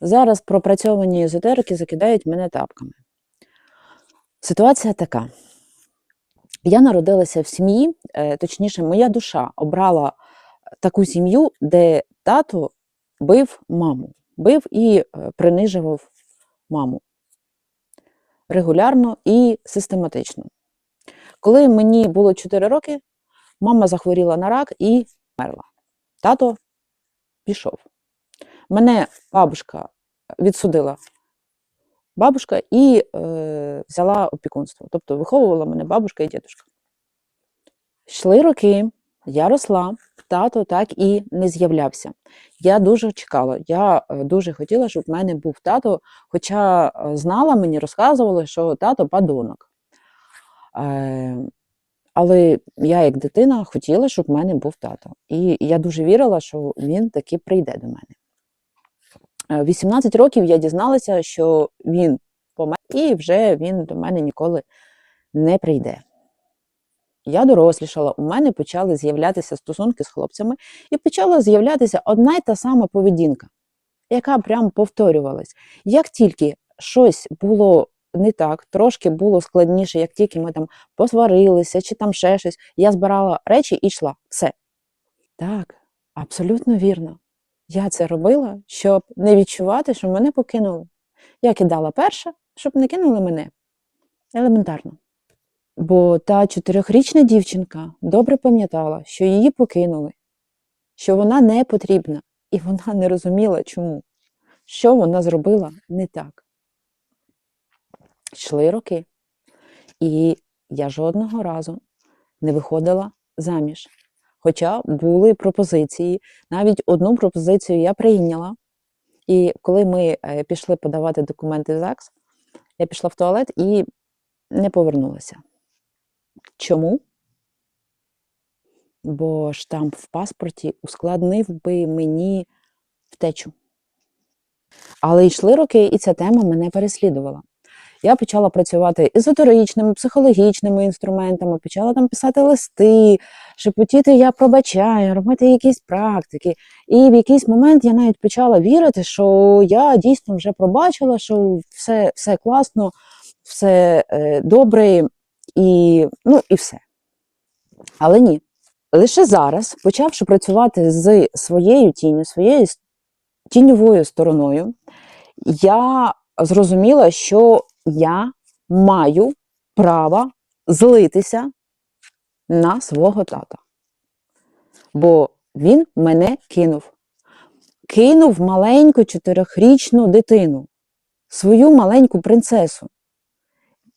Зараз пропрацьовані езотерики закидають мене тапками. Ситуація така. Я народилася в сім'ї, е, точніше, моя душа обрала таку сім'ю, де тато бив маму, бив і е, принижував маму регулярно і систематично. Коли мені було 4 роки, мама захворіла на рак і вмерла. Тато пішов. Мене бабушка відсудила бабушка і е, взяла опікунство. Тобто виховувала мене бабушка і дідушка. Йшли роки, я росла, тато так і не з'являвся. Я дуже чекала, я е, дуже хотіла, щоб в мене був тато, хоча е, знала, мені розказували, що тато падонок. Е, але я, як дитина, хотіла, щоб в мене був тато. І я дуже вірила, що він таки прийде до мене. Е, 18 років я дізналася, що він помер, і вже він до мене ніколи не прийде. Я дорослішала, у мене почали з'являтися стосунки з хлопцями, і почала з'являтися одна й та сама поведінка, яка прям повторювалась. Як тільки щось було не так, трошки було складніше, як тільки ми там посварилися чи там ще щось, я збирала речі і йшла. Все. Так, абсолютно вірно. Я це робила, щоб не відчувати, що мене покинули. Я кидала перша, щоб не кинули мене. Елементарно. Бо та чотирьохрічна дівчинка добре пам'ятала, що її покинули, що вона не потрібна, і вона не розуміла, чому, що вона зробила не так. Йшли роки, і я жодного разу не виходила заміж. Хоча були пропозиції, навіть одну пропозицію я прийняла. І коли ми е, пішли подавати документи в ЗАГС, я пішла в туалет і не повернулася. Чому? Бо штамп в паспорті ускладнив би мені втечу. Але йшли роки, і ця тема мене переслідувала. Я почала працювати езотеричними, психологічними інструментами, почала там писати листи, шепотіти я пробачаю, робити якісь практики. І в якийсь момент я навіть почала вірити, що я дійсно вже пробачила, що все, все класно, все е, добре і, ну, і все. Але ні. Лише зараз, почавши працювати з своєю тінню, своєю тіньовою стороною, я зрозуміла, що я маю право злитися на свого тата. Бо він мене кинув. Кинув маленьку чотирьохрічну дитину, свою маленьку принцесу.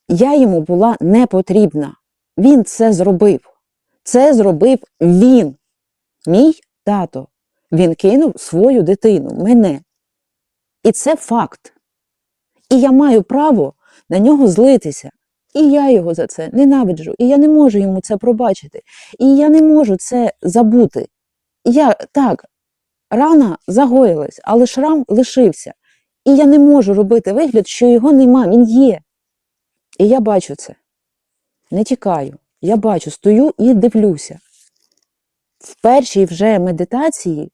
Я йому була не потрібна. Він це зробив. Це зробив він, мій тато. Він кинув свою дитину, мене. І це факт. І я маю право на нього злитися. І я його за це ненавиджу. І я не можу йому це пробачити. І я не можу це забути. Я так, рана загоїлась, але шрам лишився. І я не можу робити вигляд, що його нема, він є. І я бачу це. Не тікаю. Я бачу, стою і дивлюся. В першій вже медитації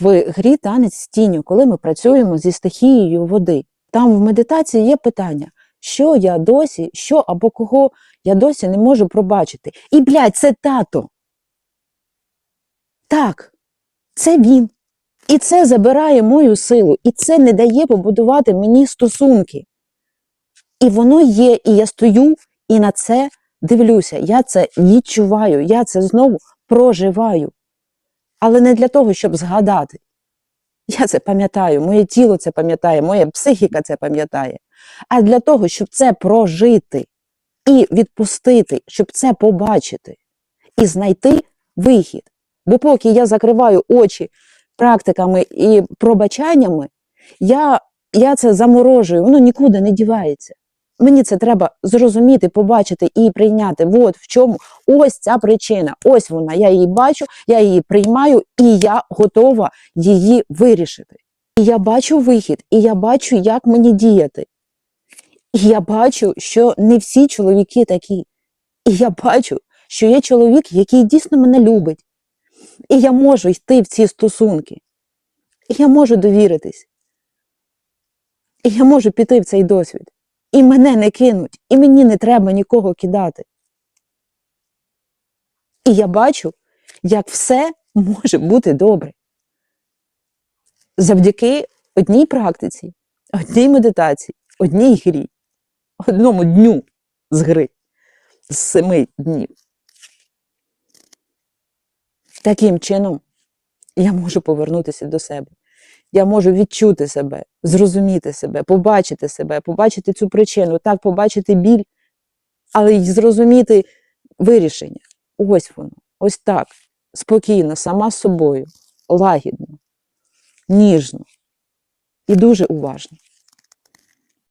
в грі танець з тінню, коли ми працюємо зі стихією води. Там в медитації є питання, що я досі, що або кого я досі не можу пробачити. І, блядь, це тато. Так, це він. І це забирає мою силу, і це не дає побудувати мені стосунки. І воно є, і я стою і на це дивлюся. Я це відчуваю, я це знову проживаю. Але не для того, щоб згадати. Я це пам'ятаю, моє тіло це пам'ятає, моя психіка це пам'ятає. А для того, щоб це прожити і відпустити, щоб це побачити і знайти вихід. Бо поки я закриваю очі практиками і пробачаннями, я, я це заморожую, воно нікуди не дівається. Мені це треба зрозуміти, побачити і прийняти. От в чому ось ця причина. Ось вона. Я її бачу, я її приймаю, і я готова її вирішити. І я бачу вихід, і я бачу, як мені діяти. І я бачу, що не всі чоловіки такі. І я бачу, що є чоловік, який дійсно мене любить. І я можу йти в ці стосунки. І я можу довіритись. І я можу піти в цей досвід. І мене не кинуть, і мені не треба нікого кидати. І я бачу, як все може бути добре. Завдяки одній практиці, одній медитації, одній грі, одному дню з гри, з семи днів. Таким чином я можу повернутися до себе. Я можу відчути себе, зрозуміти себе, побачити себе, побачити цю причину, так, побачити біль, але й зрозуміти вирішення. Ось воно, ось так, спокійно, сама з собою, лагідно, ніжно і дуже уважно.